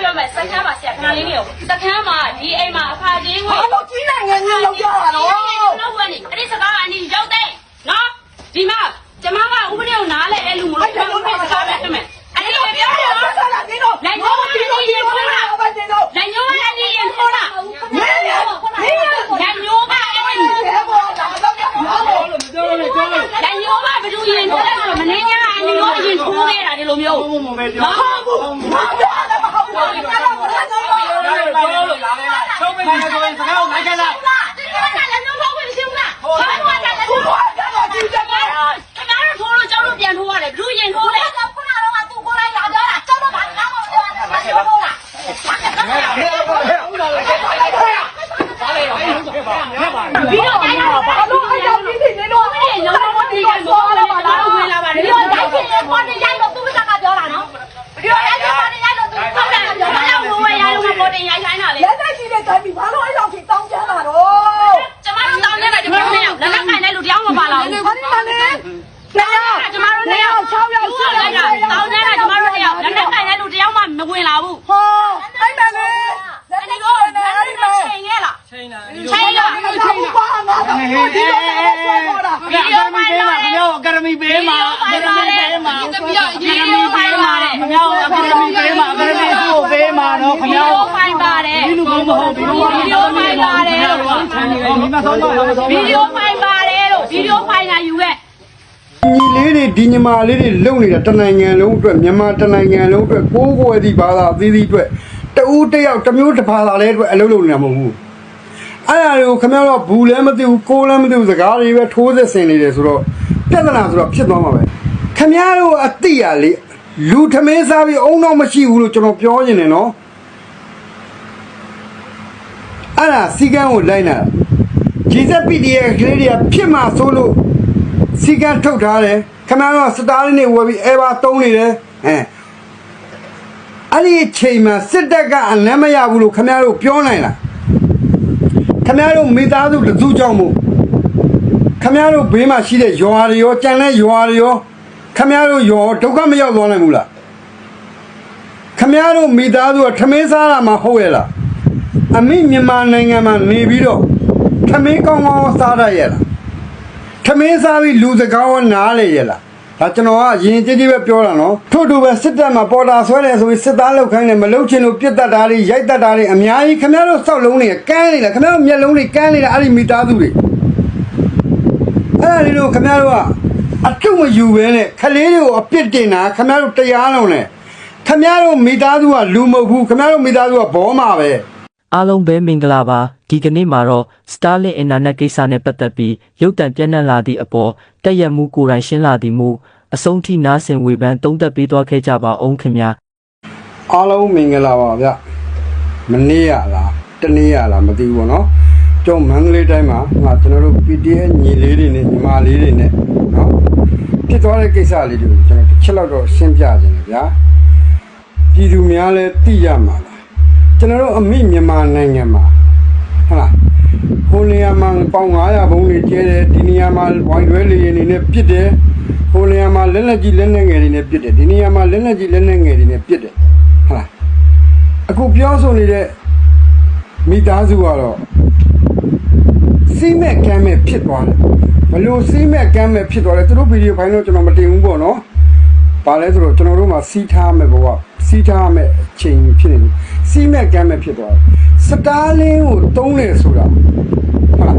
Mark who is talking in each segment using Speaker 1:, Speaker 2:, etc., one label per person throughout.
Speaker 1: ပြောမယ်စကမ်းမှာဆရာခဏလေးနေရောစကမ်းမှာဒီအိမ်မှာအခါချင်းဝင်
Speaker 2: ဘာလို့ကြီးနိုင်ငံကြီးလောက်ကြတာတော့
Speaker 1: လောက်ဝင်နေအဲ့ဒီစကားအနီရောက်တဲ့နော်ဒီမှာကျမကဥပဒေကိုနားလဲတဲ့လူမလို့ကျမတို့စကားပဲတမယ်အဲ့ဒီပြောတယ်နော်
Speaker 2: ဆက်လာနေတော့
Speaker 1: နိုင်ရောဒီလိုရင်ထိုးတာ
Speaker 2: ဘာတင်တော့
Speaker 1: နိုင်ရောအဲ့ဒီရင်ထိုးတာ
Speaker 2: မင်းရမင်းရ
Speaker 1: နိုင်ရောကအဲ့ဒီ
Speaker 2: ဘယ်ပေါ်လာတော့ဘာလို့
Speaker 1: နိုင်ရောကဘယ်သူရင်ထိုးလဲဆိုတော့မနေညာအနီရောရင်ထိုးခဲ့တာဒီလိုမျိုး
Speaker 2: မဟုတ်ဘူးမပြောရမဟုတ်ဘူးအဲ့ဒါကိုလည်းတော့
Speaker 3: ချုပ်ပေးတယ် ဆိုရင်စကားကိုလိုက်ခဲ့လိုက်
Speaker 1: ဒီကနေ့လည်းလုံးလုံးဝင်ရှိဦးလားဘာမှမတတ်
Speaker 2: ဘု
Speaker 1: ဘူး
Speaker 2: ရားကတော့ကြည့်ကြပါ
Speaker 1: ခင်ဗျားတို့ထိုးလို့ကျောင်းတို့ပြန်ထိုးရတယ်ဘလူရင်ထိုးတယ်
Speaker 2: ခုနကတော့သူ့ကိုလိုက်လာကြတာကျောင်းတော့ဘာမှမပြောဘူးမပြောဘူးလား
Speaker 1: ပြီးတော့တိုင်းတော့
Speaker 2: ဘာလို့အဲ့ကြောင့်ဒီနေတော့
Speaker 1: ဘယ်လုံးလုံးဒီကမောလာပါလားဝင်လာပါတယ်
Speaker 2: ဒီတော့တိုင်းချင်းပေါ်နေရိုက်တော့သူ့ကပြောတာနော်ဒီတော့အဲ့ကြောင့်ပေါ်နေရိုက်တော့သူ့က
Speaker 1: ဟုတ်တယ်
Speaker 2: ပြော
Speaker 1: ဘာ
Speaker 2: တာ
Speaker 1: လို့ဝင်ဝင်ရလုံးမပေါ်တင်ရိုက်ဆိုင်တာလဲ
Speaker 2: လက်သက်ရှိတဲ့တိုင်းပြီးဘာလို့အဲ့ကြောင့်ထိတောင်းကြတာတော့
Speaker 1: ကျမတို့တောင်းနေတာကျမတို့နဲ့လက်လက်ခံတဲ့လူတယောက်မပါလာဘူး
Speaker 2: ဘာလို့လဲတရား
Speaker 1: ကျမတို့နဲ့ယောက်6ယောက်6ယောက်တောင်းနေတာကျမတို့နဲ့ယောက်လက်လက်ခံတဲ့လူတယောက်မှမဝင်လာဘူး
Speaker 2: ဟောအဲ့မဲ့လေလက်
Speaker 1: အဲ့
Speaker 2: သက်
Speaker 1: ဒီ
Speaker 2: ရှိ
Speaker 1: တော့
Speaker 2: တဲ့အဲ့ဒီမဲ့
Speaker 1: ချိန်ခဲ့လား
Speaker 3: ချိန်တာ
Speaker 1: ချိန်လား
Speaker 2: အဲ့ဒါကိုပါငါတော့ဒီလိုပဲဆွဲခေါ်တာ
Speaker 3: ဗီဒီယိုဖိုင်လာခင်ဗျားအကယ်ဒမီပေးမှာအကယ်ဒမီပေးမှာ
Speaker 1: ဒီလိုဖိုင်ပါတယ်
Speaker 3: ခင်ဗျားအကယ်ဒမီပေးမှာအကယ်ဒမီကိုပေးမှာတော့ခင်
Speaker 1: ဒီ
Speaker 3: ဗျား
Speaker 1: လိုဖိုင် ပါတယ်
Speaker 3: ဒီလူကောင်းမဟုတ်ဒီလူကောင်း
Speaker 1: ဗီဒီယိုဖိုင်ပါတယ်လို့
Speaker 3: ဆိုင်နေတယ်မိမဆုံးတော့မဆုံး
Speaker 1: ဗီဒီယိုဖိုင်ပါတယ်လို့ဗီဒီယိုဖိုင်လာယူခဲ့
Speaker 4: ညီလေးတွေဒီညီမလေးတွေလုံနေတာတနိုင်ငံလုံးအတွက်မြန်မာတနိုင်ငံလုံးအတွက်ကိုးကွယ်သည့်ဘာသာအသီးသီးအတွက်တူးတစ်ယောက်တစ်မျိုးတစ်ဘာသာလေးအတွက်အလုပ်လုပ်နေတာမဟုတ်ဘူးအဲ့ဒါတွေကိုခင်ဗျားတို့ဘူးလည်းမသိဘူးကိုးလည်းမသိဘူးစကားတွေပဲထိုးသက်ဆင်နေတယ်ဆိုတော့ပြဿနာဆိုတော့ဖြစ်သွားမှာပဲခင်ဗျားတို့အတိရလေလူထမင်းစားပြီးအုံတော့မရှိဘူးလို့ကျွန်တော်ပြောနေတယ်နော် အဲ့ဒါစီကန်းကိုလိုက်နာဂျီဇက်ပီဒီရဲ့ကလေးတွေကဖြစ်မှာဆိုလို့စီကံထုတ်ထားတယ်ခမရတော့စတားလေးနေဝယ်ပြီးအဲဘာတုံးနေတယ်ဟမ်အဲ့ဒီအချိန်မှာစစ်တပ်ကအလန်းမရဘူးလို့ခမရတို့ပြောနိုင်လားခမရတို့မိသားစုတစ်စုကြောင့်မို့ခမရတို့ဘေးမှာရှိတဲ့ရွာတွေရောကြံတဲ့ရွာတွေရောခမရတို့ရောဒုက္ခမရောက်သွားနိုင်ဘူးလားခမရတို့မိသားစုကထမင်းစားတာမှဟုတ်ရဲ့လား အမိမြန်မာနိုင်ငံမှာနေပြီးတော့ထမင်းကောင်းကောင်းစားရရဲ့လားထမင်းစားပြီးလူစကားဝနားလေရလားဒါကျွန်တော်ကအရင်ကြည့်ကြည့်ပဲပြောတာနော်ထို့တူပဲစစ်တပ်မှာပေါ်တာဆွဲတယ်ဆိုပြီးစစ်သားလောက်ခိုင်းတယ်မလောက်ချင်လို့ပြစ်တတ်တာတွေရိုက်တတ်တာတွေအများကြီးခင်ဗျားတို့စောက်လုံးတွေကန်းနေတာခင်ဗျားတို့မျက်လုံးတွေကန်းနေတာအဲ့ဒီမိသားစုတွေအဲ့ဒါလေးတို့ခင်ဗျားတို့ကအထုမယူပဲနဲ့ခလေးတွေကိုအပြစ်တင်တာခင်ဗျားတို့တရားလုံးနဲ့ခင်ဗျားတို့မိသားစုကလူမဟုတ်ဘူးခင်ဗျားတို့မိသားစုကဘောမှာပဲ
Speaker 5: အားလုံးပဲမင်္ဂလာပါဒီကနေ့မှာတော့ Starlink Internet ကိစ္စနဲ့ပတ်သက်ပြီးရုပ်တံပြန့်နှံ့လာသည့်အပေါ်တက်ရက်မှုကိုယ်တိုင်ရှင်းလာသည်မူအဆုံးထိနားဆင်ဝေဖန်တုံးသက်ပေးသွားခဲ့ကြပါအောင်ခင်ဗျာ
Speaker 4: အားလုံးမင်္ဂလာပါဗျမနေ့ရလားတနေ့ရလားမသိဘူးပေါ့နော်ကျုံမန္တလေးတိုင်းမှာငါကျွန်တော်တို့ PTA ညီလေးတွေနဲ့ညီမလေးတွေနဲ့နော်ဖြစ်သွားတဲ့ကိစ္စလေးတွေကိုကျွန်တော်တစ်ချက်လောက်တော့ရှင်းပြခြင်းတယ်ဗျာပြည်သူများလည်းသိရမှာလား ကျွန်တော်တို့အမိမြန်မာနိုင်ငံမှာဟုတ်လားဟိုနေရာမှာပေါင်900ဘုံတွေကျဲတယ်ဒီနေရာမှာဝိုင်တွဲလေးနေနဲ့ပြစ်တယ်ဟိုနေရာမှာလက်လက်ကြီးလက်လက်ငယ်တွေနဲ့ပြစ်တယ်ဒီနေရာမှာလက်လက်ကြီးလက်လက်ငယ်တွေနဲ့ပြစ်တယ်ဟုတ်လားအခုပြောဆိုနေတဲ့မိသားစုကတော့စီးမဲ့ကမ်းမဲ့ဖြစ်သွားတယ်ဘလို့စီးမဲ့ကမ်းမဲ့ဖြစ်သွားတယ်သူတို့ဗီဒီယိုဖိုင်တော့ကျွန်တော်မတင်ဘူးပေါ့နော်ပါလဲဆိုတော့ကျွန်တော်တို့မှာစီးထားမဲ့ဘဝစီးထားမဲ့အ ချိန်ဖြစ်နေတယ်စီးမဲ့ကမ်းမဲ့ဖြစ်သွားတယ်စတားလင်းကိုတုံးတယ်ဆိုတာဟုတ်လား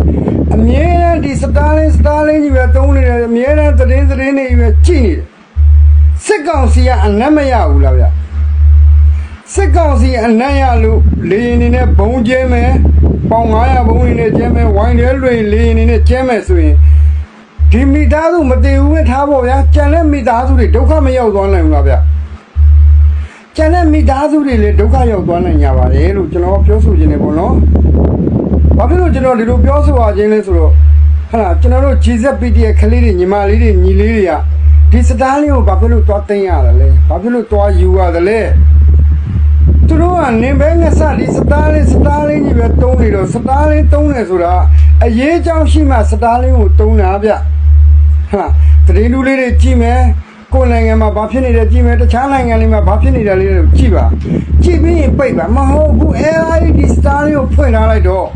Speaker 4: အမြဲတမ်းဒီစတားလင်းစတားလင်းကြီးပဲတုံးနေတယ်အမြဲတမ်းသတင်းသတင်းတွေပဲကြည့်နေတယ်စစ်ကောင်စီကအနက်မရဘူးလားဗျစစ်ကောင်စီအနံ့ရလို့လေရင်နေနဲ့ဘုံကျဲမယ်ပေါင်900ဘုံနေနဲ့ကျဲမယ်ဝိုင်းတဲလွင်လေရင်နေနဲ့ကျဲမယ်ဆိုရင်ဒီမိသားစုမတည်ဘူးပဲထားဖို့ဗျာကြံတဲ့မိသားစုတွေဒုက္ခမရောက်သွားနိုင်ဘူးလားဗျ ကြံတဲ့မိသားစုတွေလည်းဒုက္ခရောက်သွားနိုင်ကြပါတယ်လို့ကျွန်တော်ပြောဆိုခြင်းနေပေါ့နော်ဘာဖြစ်လို့ကျွန်တော်ဒီလိုပြောဆိုရခြင်းလဲဆိုတော့ဟာလားကျွန်တော်တို့ GZPT ရဲ့ခလေးတွေညီမလေးတွေညီလေးတွေကဒီစတားလေးကိုဘာဖြစ်လို့သွားသိမ်းရတယ်လဲဘာဖြစ်လို့သွားယူရတယ်လဲသူတို့ကနေပဲငဆဒီစတားလေးစတားလေးကြီးပဲတုံးနေတော့စတားလေးတုံးနေဆိုတာအရေးအကြောင်းရှိမှစတားလေးကိုတုံးတာဗျဟာတရင်တူလေးတွေကြည့်မယ် ကိုယ်နိုင်ငံမှာဘာဖြစ်နေတယ်ကြည့်မယ်တခြားနိုင်ငံတွေမှာဘာဖြစ်နေတယ်လေးတွေကိုကြည့်ပါကြည့်ပြီးရင်ပိတ်ပါမဟုတ်ဘူး AID star လေးကိုဖွင့်ထားလိုက်တော့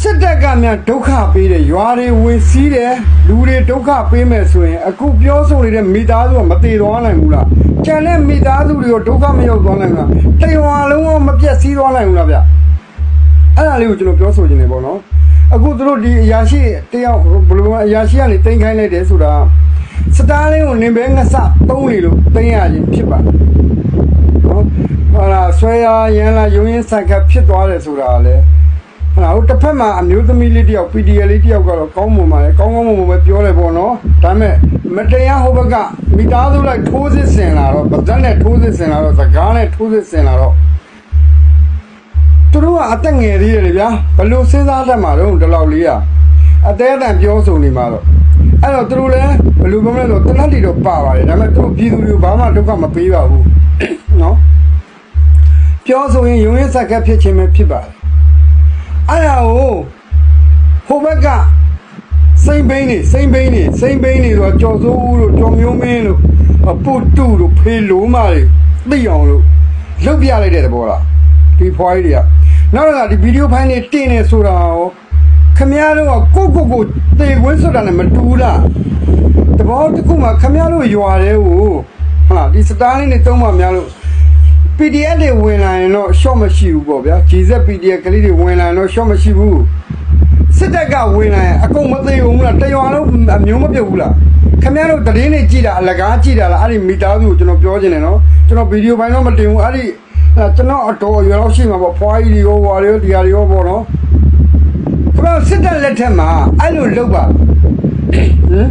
Speaker 4: စစ်တပ်ကများဒုက္ခပေးတယ်ရွာတွေဝင်စည်းတယ်လူတွေဒုက္ခပေးမယ်ဆိုရင်အခုပြောဆိုနေတဲ့မိသားစုကမတည်သွားနိုင်ဘူးလားကျန်တဲ့မိသားစုတွေကိုဒုက္ခမရောက်သွားနိုင်ဘူးလားတရွာလုံးကမပြတ်စည်းသွားနိုင်ဘူးလားဗျအဲ့ဒါလေးကိုကျွန်တော်ပြောဆိုချင်တယ်ပေါ့နော်အခုသူတို့ဒီအရာရှိတယောက်ဘယ်လိုလဲအရာရှိကနေတင်ခိုင်းလိုက်တယ်ဆိုတာ စတားလင်းကိုနင်ပဲငဆသုံးနေလို့တင်ရခြင်းဖြစ်ပါတယ်နော်ဟာလာဆွဲရရန်လာယုံရင်ဆန်ခတ်ဖြစ်သွားတယ်ဆိုတာလေဟာလာဟိုတစ်ဖက်မှာအမျိုးသမီးလေးတယောက် PDL လေးတယောက်ကတော့ကောင်းမွန်ပါလေကောင်းကောင်းမွန်မွန်ပဲပြောတယ်ပေါ့နော်ဒါပေမဲ့မတရားဟိုဘက်ကမိသားစုလိုက်ထိုးစစ်ဆင်လာတော့ဗဇက်နဲ့ထိုးစစ်ဆင်လာတော့စကားနဲ့ထိုးစစ်ဆင်လာတော့သူတို့ကအသက်ငယ်သေးတယ်လေဗျာဘလို့စဉ်းစားတတ်မှာတော့ဒီလောက်လေးอ่ะအသေးအတန်ပြောဆိုနေမှာတော့ အဲ့တော့သူတို့လည်းဘလို့ပြောမလဲဆိုတနတ်တီတော့ပါပါတယ်ဒါပေမဲ့သူတို့ပြည်သူတွေကိုဘာမှဒုက္ခမပေးပါဘူးနော်ပြောဆိုရင်ရုံရင်စက်ကပ်ဖြစ်ခြင်းပဲဖြစ်ပါတယ်အဲ့ဒါကိုဟိုဘက်ကစိမ့်ဘိန်းနေစိမ့်ဘိန်းနေစိမ့်ဘိန်းနေဆိုတော့ကြော်စိုးဦးတို့ကြော်မျိုးမင်းတို့အပုတ်တူတို့ဖေလုံးမတွေသိအောင်လို့လုတ်ပြလိုက်တဲ့သဘောလားဒီဖွားကြီးတွေကနောက်တော့ကဒီဗီဒီယိုဖိုင်တွေတင်နေဆိုတာရော ခမည်းတော်ကကိုကိုကိုတေခွင်းဆိုတာနဲ့မတူဘူးလားတဘောတစ်ခုမှခမည်းတော်ရွာတဲ့ကိုဟာဒီစတားလေးနဲ့တုံးမှများလို့ PDF တွေဝင်လာရင်တော့ short မရှိဘူးပေါ့ဗျာ GZ PDF ကလေးတွေဝင်လာရင်တော့ short မရှိဘူးစစ်တပ်ကဝင်လာရင်အကုန်မသေးဘူးလားတရွာလုံးအမျိုးမပြုတ်ဘူးလားခင်ဗျားတို့တည်င်းနေကြည့်တာအလကားကြည့်တာလားအဲ့ဒီမိသားစုကိုကျွန်တော်ပြောချင်တယ်နော်ကျွန်တော်ဗီဒီယိုပိုင်းတော့မတင်ဘူးအဲ့ဒီအဲ့ကျွန်တော်အတော်အရွယ်လောက်ရှိမှာပေါ့ဖွားကြီးတွေရောဟွာတွေရောဒီဟာတွေရောပေါ့နော် ခင်ဗျားစစ်တပ်လက်ထက်မှာအဲ့လိုလုပ်ပါဟမ်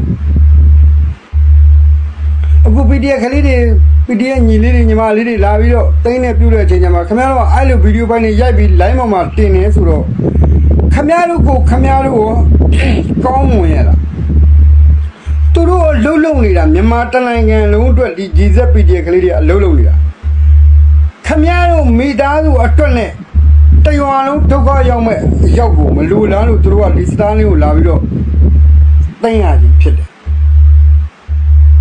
Speaker 4: အခု PDF ကလေးတွေ PDF ညီလေးတွေညီမလေးတွေလာပြီးတော့တင်းနေပြုတ်တဲ့အချိန်ကျမှခင်ဗျားတို့ကအဲ့လိုဗီဒီယိုပိုင်းတွေရိုက်ပြီး line ပေါ်မှာတင်နေဆိုတော့ခင်ဗျားတို့ကိုခင်ဗျားတို့ကိုကောင်းမွန်ရလားသူတို့လှုပ်လှုပ်နေတာမြန်မာတနိုင်ငံလုံးအတွက်ဒီ GZPD ကလေးတွေအလှုပ်လှုပ်နေတာခမည်းတော်မိသားစုအတွက်နဲ့ တရွာလုံးဒုက္ခရောက်မဲ့ရောက်ကိုမလူလားလို့သူတို့ကဒီစတားလေးကိုလာပြီးတော့သိမ်းရခြင်းဖြစ်တယ်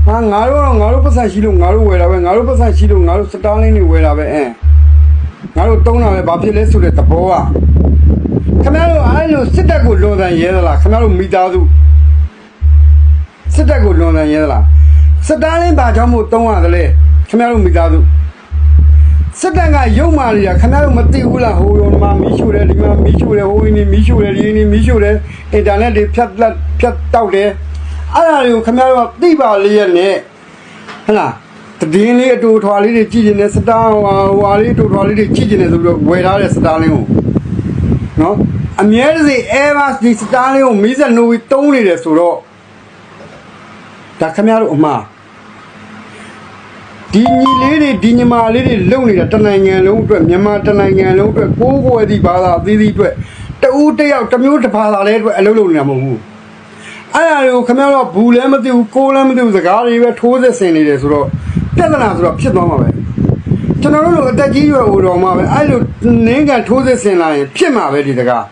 Speaker 4: ဟာငါတို့ကတော့ငါတို့ပတ်စံရှိလို့ငါတို့ဝယ်တာပဲငါတို့ပတ်စံရှိလို့ငါတို့စတားလေးတွေဝယ်တာပဲအဲငါတို့တုံးတာပဲဘာဖြစ်လဲဆိုတဲ့သဘောကခမည်းတော်အားလို့စစ်တပ်ကိုလွန်ဆန်ရဲသလားခမည်းတော်မိသားစုစစ်တပ်ကိုလွန်တယ်ရဲသလားစစ်သားလင်းဘာကြောင့်မို့တုံးရတယ်လဲခင်ဗျားတို့မိသားစု စစ်တပ်ကရုံမာနေတာခင်ဗျားတို့မသိဘူးလားဟိုရောမှာမီးရှို့တယ်ဒီမှာမီးရှို့တယ်ဟိုင်းနေမီးရှို့တယ်ဒီနေမီးရှို့တယ်အင်တာနက်တွေဖြတ်လက်ဖြတ်တောက်တယ်အဲ့ဒါတွေကိုခင်ဗျားတို့ကသိပါလေရဲ့နဲ့ဟဟလားတည်င်းလေးအတူထွာလေးတွေကြည့်နေတယ်စတားဟွာဟွာလေးအတူထွာလေးတွေကြည့်နေတယ်ဆိုပြီးတော့ဝယ်ထားတဲ့စတားလင်းကိုနော်အမြဲတစေ Airbus ဒီစတားလေးကိုမီးစက်နိုးပြီးတုံးနေတယ်ဆိုတော့ဒါခမရတို့အမှား ဒီညီလေးတွေဒီညီမလေးတွေလုံနေတာတနိုင်ငံလုံးအတွက်မြန်မာတနိုင်ငံလုံးအတွက်ကိုးကွယ်သည့်ဘာသာအသီးသီးအတွက်တူးတစ်ယောက်တစ်မျိုးတစ်ဘာသာလေးအတွက်အလုပ်လုပ်နေတာမဟုတ်ဘူးအဲ့ဒါတွေကိုခမရတို့ဘူးလည်းမသိဘူးကိုးလည်းမသိဘူးစကားတွေပဲထိုးစစ်ဆင်နေတယ်ဆိုတော့ပြဿနာဆိုတော့ဖြစ်သွားမှာပဲကျွန်တော်တို့လိုအသက်ကြီးရွယ်ဟိုတော်မှာပဲအဲ့လိုနင်းကန်ထိုးစစ်ဆင်လာရင်ဖြစ်မှာပဲဒီစကား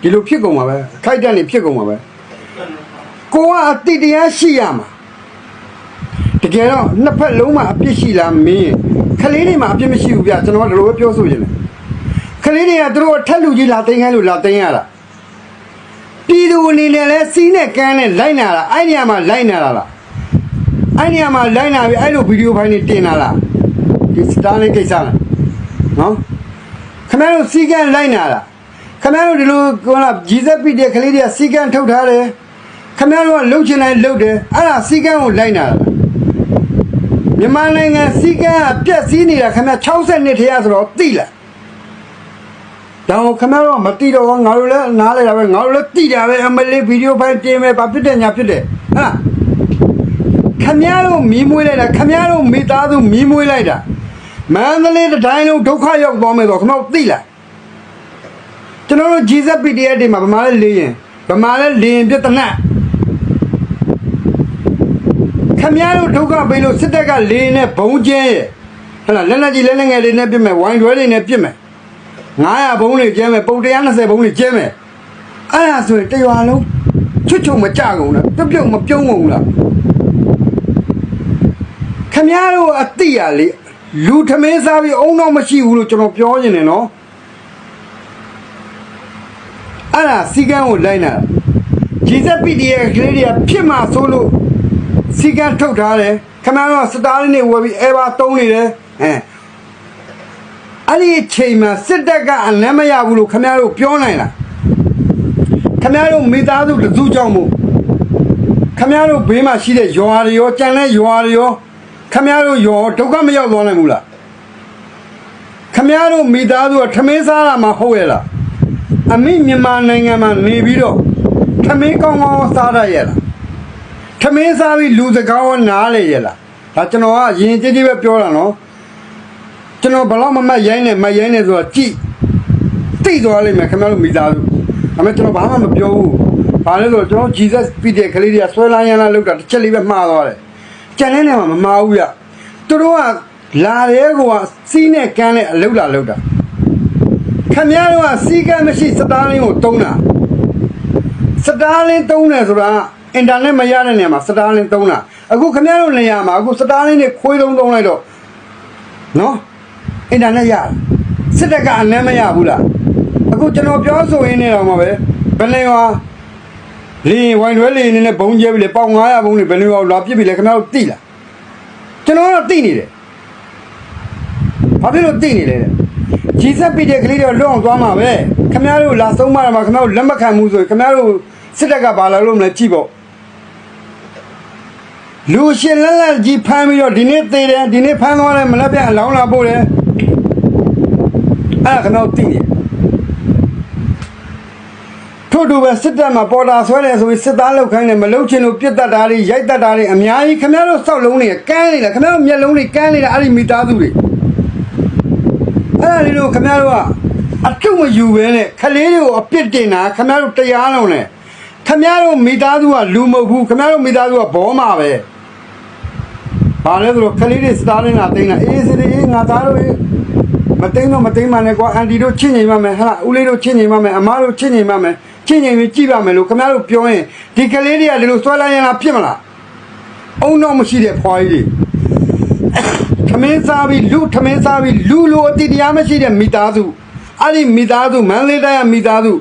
Speaker 4: ဒီလိုဖြစ်ကုန်မှာပဲခိုက်တက်နေဖြစ်ကုန်မှာပဲကိုကအတိတရားရှိရမှာ တကယ်တော့နှစ်ဖက်လုံးမှာအပြစ်ရှိလားမင်းခလေးတွေမှာအပြစ်မရှိဘူးဗျကျွန်တော်ကဒီလိုပဲပြောဆိုရင်လေခလေးတွေကသူတို့ထက်လူကြီးလာသိမ်းခိုင်းလို့လာသိမ်းရတာပြည်သူအနေနဲ့လဲစီးနဲ့ကန်းနဲ့လိုက်နာတာအဲ့နေရာမှာလိုက်နာတာလားအဲ့နေရာမှာလိုက်နာပြီးအဲ့လိုဗီဒီယိုဖိုင်တွေတင်လာလားဒီစတားလေးကိစ္စလားနော်ခမရတို့စီကန်းလိုက်နာတာခမရတို့ဒီလိုကောလာ GZP တဲ့ခလေးတွေကစီကန်းထုတ်ထားတယ်ခမရတို့ကလှုပ်ချင်တိုင်းလှုပ်တယ်အဲ့ဒါစီကန်းကိုလိုက်နာတာ မြန်မာနိုင်ငံစီကံအပြက်စီးနေတာခင်ဗျ60နှစ်ထဲရဆိုတော့သိလားဒါကိုခင်ဗျတော့မသိတော့ဘူးငါတို့လည်းနားလဲတာပဲငါတို့လည်းသိတာပဲအမလေးဗီဒီယိုဖိုင်တင်မယ်ဘာဖြစ်တယ်ညာဖြစ်တယ်ဟမ်ခင်ဗျတို့မီးမွေးလိုက်တာခင်ဗျတို့မိသားစုမီးမွေးလိုက်တာမန္တလေးတစ်တိုင်းလုံးဒုက္ခရောက်သွားမယ်ဆိုခင်ဗျတို့သိလားကျွန်တော်တို့ GZ PDF တွေမှာဗမာလဲလေရင်ဗမာလဲလေရင်ပြဿနာ ခမည်းတော်ဒုက္ခပေးလို့စစ်တပ်ကလေနဲ့ဘုံကျဲရဲ့ဟဲ့လားလက်လက်ကြီးလက်လက်ငယ်လေးနဲ့ပြစ်မယ်ဝိုင်းတွဲလေးနဲ့ပြစ်မယ်900ဘုံလေးကျဲမယ်ပုံ120ဘုံလေးကျဲမယ်အဲ့ဒါဆိုရင်တရွာလုံးချွတ်ချုံမကြကုန်လားပြုတ်ပြုတ်မပြုံးကုန်လားခမည်းတော်အတိရလေလူထမင်းစားပြီးအုံတော့မရှိဘူးလို့ကျွန်တော်ပြောနေတယ်နော်အဲ့ဒါစီကန်းကိုလိုက်နာဂျီဇက်ပီဒီရဲ့ကလေးတွေကဖြစ်မှာဆိုလို့ စီကန်းထုတ်ထားတယ်ခမည်းတော်စတားလေးနေဝယ်ပြီးအဲဘာတုံးနေတယ်ဟမ်အဲ့ဒီအချိန်မှာစစ်တပ်ကအလန်းမရဘူးလို့ခမည်းတော်ပြောနိုင်လားခမည်းတော်မိသားစုတစုကြောင့်မို့ခမရတို့ဘေးမှာရှိတဲ့ရွာတွေရောကြံတဲ့ရွာတွေရောခမရတို့ရောဒုက္ခမရောက်သွားနိုင်ဘူးလားခမရတို့မိသားစုကထမင်းစားတာမှဟုတ်ရဲ့လားအမိမြန်မာနိုင်ငံမှာနေပြီးတော့ထမင်းကောင်းကောင်းစားရရဲ့လား ထမင်းစားပြီးလူစကားရောနားလေရဲ့လားဒါကျွန်တော်ကရင်ကြည့်ကြည့်ပဲပြောတာနော်ကျွန်တော်ဘလောက်မမတ်ရိုင်းနေမတ်ရိုင်းနေဆိုတော့ကြည့်သိသွားလိမ့်မယ်ခမရတို့မိသားစုဒါပေမဲ့ကျွန်တော်ဘာမှမပြောဘူးဘာလဲဆိုတော့ကျွန်တော် Jesus ပြည်တဲ့ကလေးတွေကဆွဲလန်းရမ်းလာလောက်တာတစ်ချက်လေးပဲမှားသွားတယ်ကြံတဲ့နေရာမှာမမှားဘူးရသူတို့ကလာတဲ့ကောစီးနဲ့ကန်းနဲ့အလောက်လာလောက်တာခမရတို့ကစီးကန်းမရှိစတားလင်းကိုတုံးတာစတားလင်းတုံးတယ်ဆိုတာ အင်တာနက်မရတဲ့နေရာမှာစတားလင်းတုံးတာအခုခမရတို့နေရာမှာအခုစတားလင်းတွေခွေးတုံးတုံးလိုက်တော့နော်အင်တာနက်ရတယ်စစ်တပ်ကအနမ်းမရဘူးလားအခုကျွန်တော်ပြောဆိုရင်းနေတော့မှာပဲဘယ်နေရောလင်းဝိုင်းတွဲလင်းနေနဲ့ဘုံကျဲပြီလေပေါင်900ဘုံနေဘယ်နေရောလာပြစ်ပြီလေခင်ဗျားတို့သိလားကျွန်တော်တော့သိနေတယ်ဘာဖြစ်လို့သိနေလဲတဲ့ဂျီဆက်ပိတဲ့ကလေးတွေလွတ်အောင်သွားမှာပဲခင်ဗျားတို့လာဆုံးမတာမှာခင်ဗျားတို့လက်မခံဘူးဆိုရင်ခင်ဗျားတို့စစ်တပ်ကဘာလာလို့မလဲကြည့်ပေါ့ လူရှင်လက်လက်ကြီးဖမ်းပြီးတော့ဒီနေ့သေးတယ်ဒီနေ့ဖမ်းသွားတယ်မလက်ပြန်အလောင်းလာပို့တယ်အဲ့ဒါခင်ဗျားတို့သိနေတယ်ထို့တူပဲစစ်တပ်မှာပေါ်တာဆွဲတယ်ဆိုပြီးစစ်သားလောက်ခိုင်းတယ်မလောက်ချင်လို့ပြစ်တတ်တာတွေရိုက်တတ်တာတွေအများကြီးခင်ဗျားတို့စောက်လုံးတွေကန်းနေတယ်ခင်ဗျားတို့မျက်လုံးတွေကန်းနေတာအဲ့ဒီမိသားစုတွေအဲ့ဒါလေးတို့ခင်ဗျားတို့ကအထုမယူပဲနဲ့ခလေးတွေကိုအပြစ်တင်တာခင်ဗျားတို့တရားလုံးနဲ့ ခင်ဗျားတို့မိသားစုကလူမဟုတ်ဘူးခင်ဗျားတို့မိသားစုကဘောမှာပဲဘာလဲဆိုတော့ခလေးတွေစတားလင်းလာတိန်းလာအေးစစ်အေးငါသားတို့အေးမတိန်းတော့မတိန်းပါနဲ့ကွာအန်တီတို့ချစ်နေမှမယ်ဟာဦးလေးတို့ချစ်နေမှမယ်အမားတို့ချစ်နေမှမယ်ချစ်နေပြီးကြည့်ပါမယ်လို့ခင်ဗျားတို့ပြောရင်ဒီကလေးတွေကဒီလိုဆွဲလိုက်ရင်လားဖြစ်မလားအုံတော့မရှိတဲ့ဖွားကြီးတွေထမင်းစားပြီးလူထမင်းစားပြီးလူလိုအတိတရားမရှိတဲ့မိသားစုအဲ့ဒီမိသားစုမန္တလေးတိုင်းကမိသားစု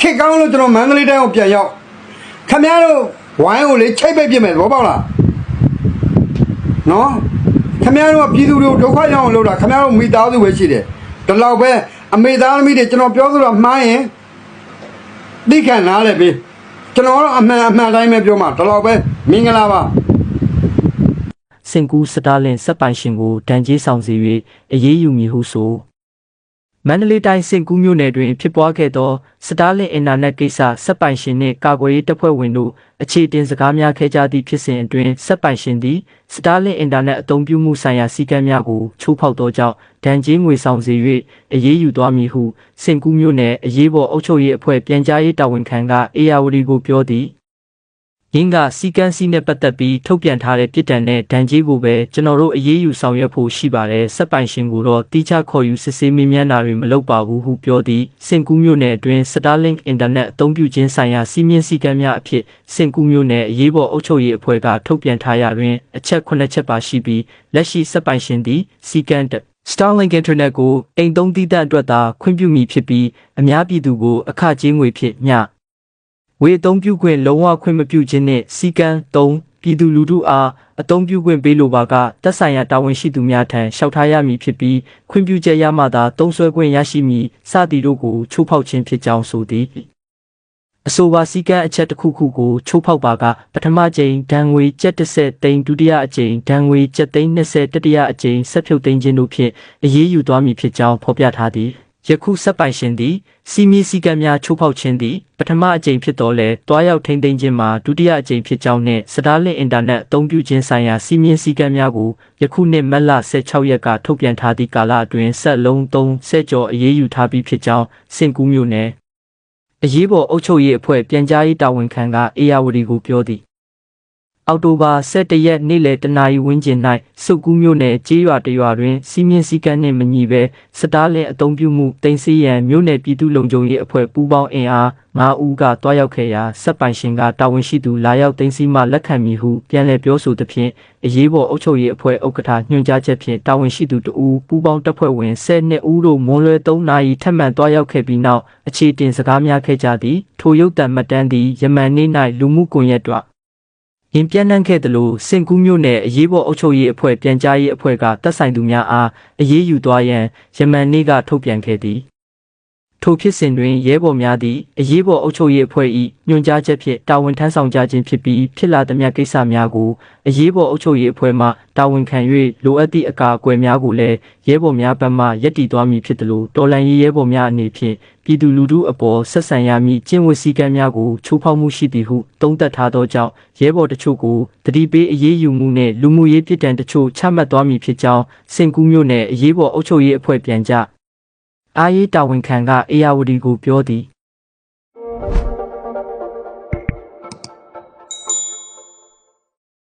Speaker 4: ခေတ်ကောင်းလို့ကျွန်တော်မန္တလေးတိုင်းကိုပြန်ရောက်ခင်ဗျားတို့ဝိုင်းကိုလေချိတ်ပိတ်ပြစ်မယ်သဘောပေါက်လားနော်ခင်ဗျားတို့ကပြည်သူတွေကိုဒုက္ခရောက်အောင်လုပ်တာခင်ဗျားတို့မိသားစုပဲရှိတယ်ဒီလောက်ပဲအမေသားသမီးတွေကျွန်တော်ပြောဆိုတာမှားရင်သိခံနားလဲပြီကျွန်တော်တော့အမှန်အမှန်တိုင်းပဲပြောမှာဒီလောက်ပဲမင်္ဂလာပါ
Speaker 5: စင်ကူစတာလင်စက်ပိုင်ရှင်ကိုဒဏ်ကြေးဆောင်စီ၍အရေးယူမည်ဟုဆို မန္တလေးတိုင်းစင်ကူးမြို့နယ်တွင်ဖြစ်ပွားခဲ့သောစတာလင်အင်တာနက်ကိစ္စစက်ပိုင်ရှင်နှင့်ကာကွယ်ရေးတပ်ဖွဲ့ဝင်တို့အခြေတင်စကားများခဲ့ကြသည့်ဖြစ်စဉ်အတွင်းစက်ပိုင်ရှင်သည်စတာလင်အင်တာနက်အသုံးပြုမှုဆိုင်ရာစည်းကမ်းများကိုချိုးဖောက်သောကြောင့်ဒဏ်ကြေးငွေဆောင်စီ၍အရေးယူသွားမည်ဟုစင်ကူးမြို့နယ်အရေးပေါ်အုပ်ချုပ်ရေးအဖွဲ့ပြန်ကြားရေးတာဝန်ခံကအေယာဝတီကိုပြောသည် ရင်းကစီကန်းစီနဲ့ပတ်သက်ပြီးထုတ်ပြန်ထားတဲ့ပြည်တံနဲ့ဒဏ်ကြေးကိုပဲကျွန်တော်တို့အရေးယူဆောင်ရွက်ဖို့ရှိပါတယ်စက်ပိုင်ရှင်ကိုတော့တိကျခေါ်ယူစစ်ဆေးမေးမြန်းတာတွေမလုပ်ပါဘူးဟုပြောသည်စင်ကူးမြို့နယ်အတွင်း Starlink Internet အသုံးပြုခြင်းဆိုင်ရာစီမင်းစည်းကမ်းများအဖြစ်စင်ကူးမြို့နယ်အရေးပေါ်အုပ်ချုပ်ရေးအဖွဲ့ကထုတ်ပြန်ထားရာတွင်အချက်9ချက်ပါရှိပြီးလက်ရှိစက်ပိုင်ရှင်သည်စီကန်းတက် Starlink Internet ကိုအိမ်သုံးသီးသန့်အတွက်သာခွင့်ပြုမည်ဖြစ်ပြီးအများပြည်သူကိုအခကြေးငွေဖြင့်မျှ ဝေအသုံးပြုခွင့်လုံးဝခွင့်မပြုခြင်းနှင့်စီကံ3ပြည်သူလူထုအားအသုံးပြုခွင့်ပေးလိုပါကတက်ဆိုင်ရာတာဝန်ရှိသူများထံလျှောက်ထားရမည်ဖြစ်ပြီးခွင့်ပြုချက်ရမှသာသုံးစွဲခွင့်ရရှိမည်စသည်တို့ကိုချိုးဖောက်ခြင်းဖြစ်ကြောင်းဆိုသည်အဆိုပါစီကံအချက်တစ်ခုခုကိုချိုးဖောက်ပါကပထမကြိမ်ဒဏ်ငွေကျပ်30သိန်းဒုတိယအကြိမ်ဒဏ်ငွေကျပ်သိန်း20တတိယအကြိမ်ဆက်ဖြုတ်သိမ်းခြင်းတို့ဖြင့်အရေးယူသွားမည်ဖြစ်ကြောင်းဖော်ပြထားသည် ယခုဆက်ပိုင်ရှင်သည်စီမီစည်းကမ်းများချိုးဖောက်ခြင်းသည်ပထမအကြိမ်ဖြစ်တော်လဲတွားရောက်ထိမ့်သိမ်းခြင်းမှာဒုတိယအကြိမ်ဖြစ်ကြောင်းနှင့်စတားလင့်အင်တာနက်အသုံးပြုခြင်းဆိုင်ရာစီမင်းစည်းကမ်းများကိုယခုနှစ်မတ်လ16ရက်ကထုတ်ပြန်ထားသည့်ကာလအတွင်းဆက်လုံး3ဆက်ကျော်အရေးယူထားပြီးဖြစ်ကြောင်းစင်ကူးမြို့နယ်အရေးပေါ်အုပ်ချုပ်ရေးအဖွဲ့ပြန်ကြားရေးတာဝန်ခံကအေယာဝတီကိုပြောသည် အောက်တိုဘာ17ရက်နေ့လယ်တနာရီဝန်းကျင်၌စုတ်ကူးမြို့နယ်ကျေးရွာတရွာတွင်စီးမြင့်စည်းကမ်းနှင့်မညီဘဲစတားလင်အုံပြုမှုတင်စီရန်မြို့နယ်ပြည်သူ့လုံခြုံရေးအဖွဲ့ပူးပေါင်းအင်အား9ဦးကတွားရောက်ခဲ့ရာစက်ပိုင်ရှင်ကတာဝန်ရှိသူလာရောက်တင်စီမှလက်ခံမည်ဟုပြန်လည်ပြောဆိုသဖြင့်အရေးပေါ်အုပ်ချုပ်ရေးအဖွဲ့ဥက္ကဋ္ဌညွှန်ကြားချက်ဖြင့်တာဝန်ရှိသူတဦးပူးပေါင်းတပ်ဖွဲ့ဝင်12ဦးတို့မွန်လွယ်3နာရီထပ်မံတွားရောက်ခဲ့ပြီးနောက်အခြေတင်စကားများခဲ့ကြသည်ထိုရုပ်တံမှတ်တမ်းသည်ယမန်နေ့၌လူမှုကွန်ရက်တွင် ရင်ပြန့်နှံ့ခဲ့သလိုစင်ကူးမြို့နယ်အရေးပေါ်အုပ်ချုပ်ရေးအဖွဲ့ပြန်ကြားရေးအဖွဲ့ကတပ်ဆိုင်သူများအားအရေးယူသွားရန်ယမန်နေ့ကထုတ်ပြန်ခဲ့သည် ထိုဖြစ်စဉ်တွင်ရဲဘော်များသည်အရေးပေါ်အုပ်ချုပ်ရေးအဖွဲ့၏ညွှန်ကြားချက်ဖြင့်တာဝန်ထမ်းဆောင်ကြခြင်းဖြစ်ပြီးဖြစ်လာသမျှကိစ္စများကိုအရေးပေါ်အုပ်ချုပ်ရေးအဖွဲ့မှတာဝန်ခံ၍လိုအပ်သည့်အကာအကွယ်များကိုလည်းရဲဘော်များဘက်မှယက်တည်သွားမည်ဖြစ်သလိုတော်လှန်ရေးရဲဘော်များအနေဖြင့်ပြည်သူလူထုအပေါ်ဆက်ဆံရမည့်ကျင့်ဝတ်စည်းကမ်းများကိုချိုးဖောက်မှုရှိသည်ဟုသုံးသပ်ထားသောကြောင့်ရဲဘော်တချို့ကိုတတိပေးအရေးယူမှုနှင့်လူမှုရေးပြည်တံတချို့ချမှတ်သွားမည်ဖြစ်ကြောင်းစင်ကူးမြို့နယ်အရေးပေါ်အုပ်ချုပ်ရေးအဖွဲ့ပြန်ကြား အားရေးတာဝန်ခံကအေယာဝတီကိုပြောသည်